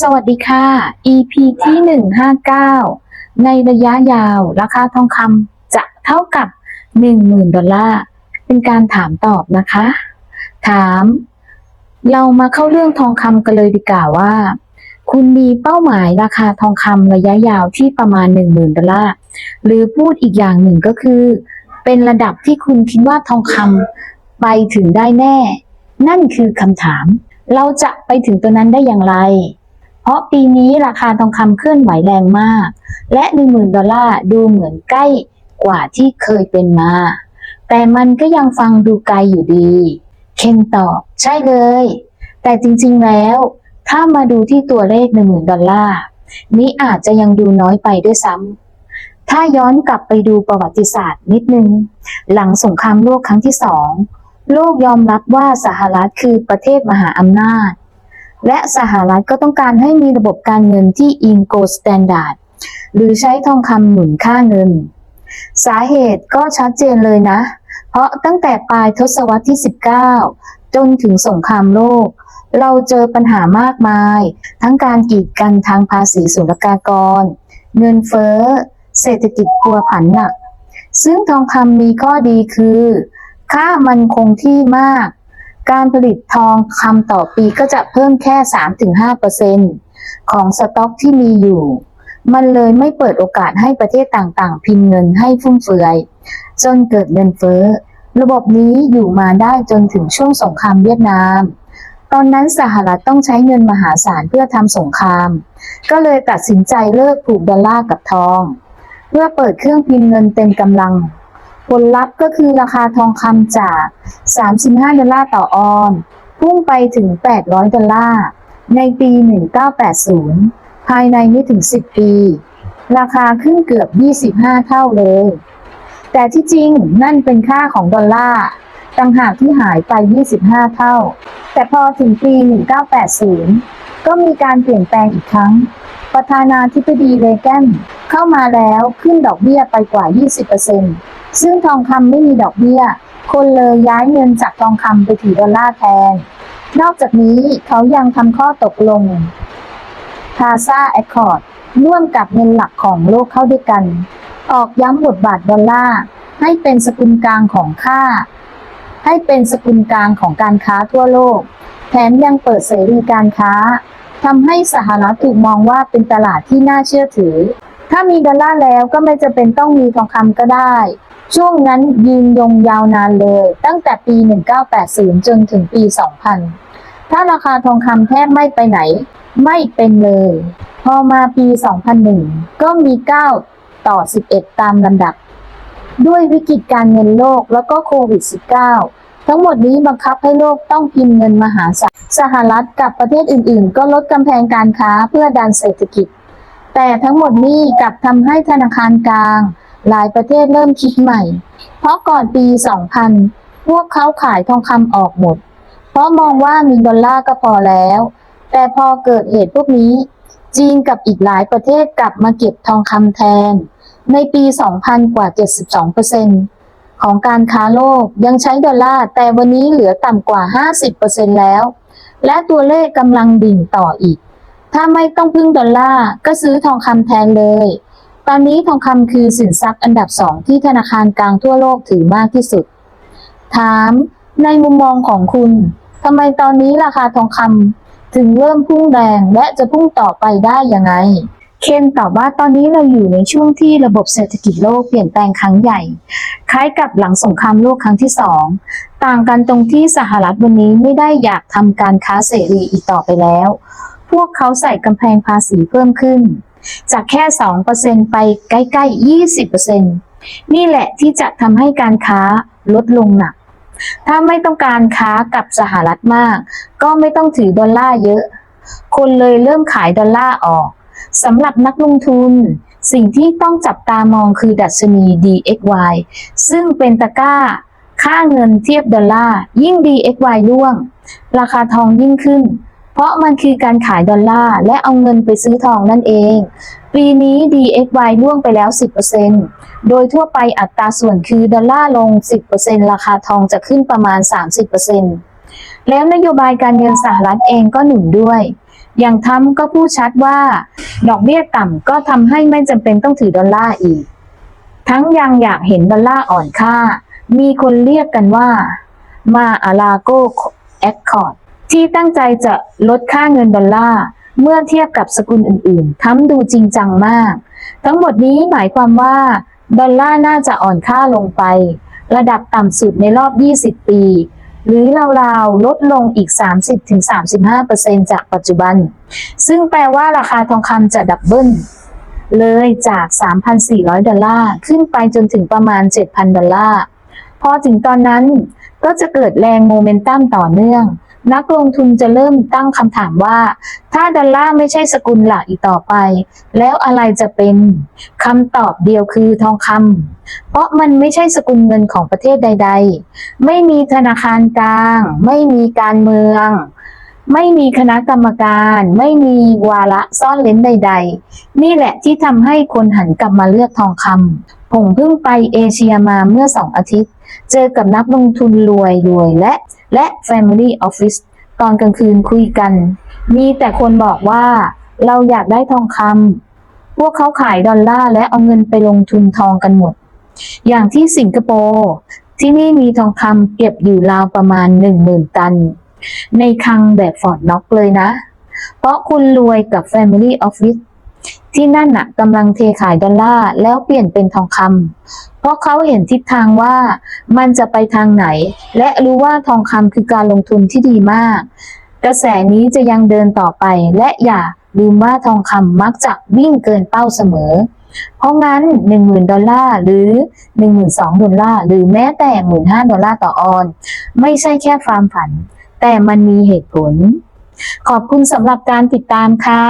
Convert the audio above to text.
สวัสดีค่ะ EP ที่ 159 ในระยะยาวราคาทองคำจะเท่ากับ 10,000 ดอลลาร์ เป็นการถามตอบนะคะ ถาม เรามาเข้าเรื่องทองคำกันเลยดีกว่าว่า คุณมีเป้าหมายราคาทองคำระยะยาวที่ประมาณ 10,000 ดอลลาร์ หรือพูดอีกอย่างหนึ่งก็คือ เป็นระดับที่คุณคิดว่าทองคำไปถึงได้แน่ นั่นคือคำถาม เราจะไปถึงตัวนั้นได้อย่างไร ราะปีนี้ราคาทองคำเคลื่อนไหวแรงมาก และ 10,000 ดอลลาร์ดูเหมือนใกล้กว่าที่เคยเป็นมา แต่มันก็ยังฟังดูไกลอยู่ดี เคนตอบ ใช่เลย แต่จริงๆแล้ว ถ้ามาดูที่ตัวเลข 10,000 ดอลลาร์นี้อาจจะยังดูน้อยไปด้วยซ้ำ ถ้าย้อนกลับไปดูประวัติศาสตร์นิดนึง หลังสงครามโลกครั้งที่สอง โลกยอมรับว่าสหรัฐคือประเทศมหาอำนาจ และสหรัฐก็ต้องการให้มีระบบการเงินที่อิงโกลสแตนดาร์ดหรือใช้ทองคำหนุนค่าเงิน สาเหตุก็ชัดเจนเลยนะ เพราะตั้งแต่ปลายทศวรรษที่ 19 จนถึงสงครามโลก เราเจอปัญหามากมาย ทั้งการกีดกันทางภาษีศุลกากร เงินเฟ้อ เศรษฐกิจพัวผันหนัก ซึ่งทองคำมีข้อดีคือ ค่ามันคงที่มาก การผลิตทองคำต่อปีก็จะเพิ่มแค่ 3-5%ของสต็อกที่มีอยู่ มันเลยไม่เปิดโอกาสให้ประเทศต่างๆ พิมพ์เงินให้ฟุ่มเฟือย จนเกิดเงินเฟ้อ ระบบนี้อยู่มาได้จนถึงช่วงสงครามเวียดนาม ตอนนั้นสหรัฐต้องใช้เงินมหาศาลเพื่อทำสงคราม ก็เลยตัดสินใจเลิกผูกดอลลาร์กับทอง เพื่อเปิดเครื่องพิมพ์เงินเต็มกำลัง ผลลัพธ์ก็คือราคาทองคำจาก 35 ดอลลาร์ต่อออนพุ่งไปถึง 800 ดอลลาร์ในปี 1980 ภายในไม่ถึง 10 ปี ราคาขึ้นเกือบ 25 เท่าเลย แต่ที่จริงนั่นเป็นค่าของดอลลาร์ต่างหากที่หายไป 25 เท่า แต่พอถึงปี 1980 ก็มีการเปลี่ยนแปลงอีกครั้ง ประธานาธิบดีเรแกนเข้ามาแล้วขึ้นดอกเบี้ยไปกว่า 20% ซึ่งทองคำไม่มีดอกเบี้ย คนเลยย้ายเงินจากทองคำไปถือดอลลาร์แทน นอกจากนี้เขายังทำข้อตกลง p a z a Accord ร่วมกับเงินหลักของโลกเข้าด้วยกัน ออกย้ำบทบาทดอลลาร์ให้เป็นสกุลกลางของค่า ให้เป็นสกุลกลางของการค้าทั่วโลก แถมยังเปิดเสรีการค้าทำให้สหรัฐถูกมองว่าเป็นตลาดที่น่าเชื่อถือ ถ้ามีดอลลาร์แล้วก็ไม่จะเป็นต้องมีทองคำก็ได้ ช่วงนั้นยืนยงยาวนานเลย ตั้งแต่ปี 1980 จนถึงปี 2000 ถ้าราคาทองคำแทบไม่ไปไหน ไม่เป็นเลย พอมาปี 2001 ก็มี 9 ต่อ 11 ตามลำดับ ด้วยวิกฤตการเงินโลกแล้วก็โควิด -19 ทั้งหมดนี้บังคับให้โลกต้องพิมพ์เงินมหาศาลสหรัฐกับประเทศอื่นๆ ก็ลดกำแพงการค้าเพื่อดันเศรษฐกิจ แต่ทั้งหมดนี้กลับทำให้ธนาคารกลาง หลายประเทศเริ่มคิดใหม่ เพราะก่อนปี 2000 พวกเขาขายทองคำออกหมด เพราะมองว่ามีดอลลาร์ก็พอแล้ว แต่พอเกิดเหตุพวกนี้ จีนกับอีกหลายประเทศกลับมาเก็บทองคำแทน ในปี 2000 กว่า 72%ของการค้าโลกยังใช้ดอลลาร์ แต่วันนี้เหลือต่ำกว่า 50%แล้ว และตัวเลขกำลังดิ่งต่ออีก ถ้าไม่ต้องพึ่งดอลลาร์ก็ซื้อทองคำแทนเลย ตอนนี้ทองคำคือสินทรัพย์อันดับสองที่ธนาคารกลางทั่วโลกถือมากที่สุด ถาม ในมุมมองของคุณทำไมตอนนี้ราคาทองคำถึงเริ่มพุ่งแรงและจะพุ่งต่อไปได้ยังไง เคนตอบว่าตอนนี้เราอยู่ในช่วงที่ระบบเศรษฐกิจโลกเปลี่ยนแปลงครั้งใหญ่ คล้ายกับหลังสงครามโลกครั้งที่สองต่างกันตรงที่สหรัฐวันนี้ไม่ได้อยากทำการค้าเสรีอีกต่อไปแล้ว พวกเขาใส่กำแพงภาษีเพิ่มขึ้น จากแค่ 2%ไปใกล้ๆ 20%นี่แหละที่จะทำให้การค้าลดลงหนัก ถ้าไม่ต้องการค้ากับสหรัฐมาก ก็ไม่ต้องถือดอลลาร์เยอะ คนเลยเริ่มขายดอลลาร์ออกสำหรับนักลงทุน สิ่งที่ต้องจับตามองคือดัชนี DXY ซึ่งเป็นตะกร้า ค่าเงินเทียบดอลลาร์ยิ่ง DXY ร่วง ราคาทองยิ่งขึ้น เพราะมันคือการขายดอลลาร์และเอาเงินไปซื้อทองนั่นเอง ปีนี้ DXY ร่วงไปแล้ว 10%โดยทั่วไปอัตราส่วนคือดอลลาร์ลง 10%ราคาทองจะขึ้นประมาณ 30%แล้วนโยบายการเงินสหรัฐเองก็หนุนด้วยอย่างทรัมก็พูดชัดว่า ดอกเบี้ยต่ำก็ทำให้ไม่จำเป็นต้องถือดอลลาร์อีก ทั้งยังอยากเห็นดอลลาร์อ่อนค่า มีคนเรียกกันว่า มาอาลาโกแอคคอร์ด ที่ตั้งใจจะลดค่าเงินดอลลาร์เมื่อเทียบกับสกุลอื่นๆทำดูจริงจังมาก ทั้งหมดนี้หมายความว่า ดอลลาร์น่าจะอ่อนค่าลงไป ระดับต่ำสุดในรอบ 20 ปี หรือราวๆ ลดลงอีก 30-35%จากปัจจุบัน ซึ่งแปลว่าราคาทองคำจะดับเบิลเลยจาก 3,400 ดอลลาร์ ขึ้นไปจนถึงประมาณ 7,000 ดอลลาร์ พอถึงตอนนั้นก็จะเกิดแรงโมเมนตัมต่อเนื่อง นักลงทุนจะเริ่มตั้งคำถามว่า ถ้าดอลลาร์ไม่ใช่สกุลหลักอีกต่อไป แล้วอะไรจะเป็นคำตอบเดียวคือทองคำเพราะมันไม่ใช่สกุลเงินของประเทศใด ๆ ไม่มีธนาคารกลาง ไม่มีการเมือง ไม่มีคณะกรรมการ ไม่มีวาระซ่อนเล้นใด ๆ นี่แหละที่ทำให้คนหันกลับมาเลือกทองคำผมเพิ่งไปเอเชียมาเมื่อสองอาทิตย์ เจอกับนักลงทุนรวยรวยและและ Family Office ตอนกลางคืนคุยกัน มีแต่คนบอกว่าเราอยากได้ทองคำพวกเขาขายดอลลาร์และเอาเงินไปลงทุนทองกันหมด อย่างที่สิงคโปร์ ที่นี่มีทองคำเก็บอยู่ราวประมาณ10,000ตัน ในคลังแบบฟอร์ดน็อกเลยนะ เพราะคุณรวยกับ Family Office ที่นั่นน่ะกำลังเทขายดอลลาร์แล้วเปลี่ยนเป็นทองคำเพราะเขาเห็นทิศทางว่ามันจะไปทางไหน และรู้ว่าทองคำคือการลงทุนที่ดีมาก กระแสนี้จะยังเดินต่อไป และอย่าลืมว่าทองคำมักจะวิ่งเกินเป้าเสมอ เพราะงั้น 10,000 ดอลลาร์หรือ 12,000 ดอลลาร์หรือแม้แต่ 15,000 ดอลลาร์ต่อออน ไม่ใช่แค่ความฝัน แต่มันมีเหตุผล ขอบคุณสำหรับการติดตามค่ะ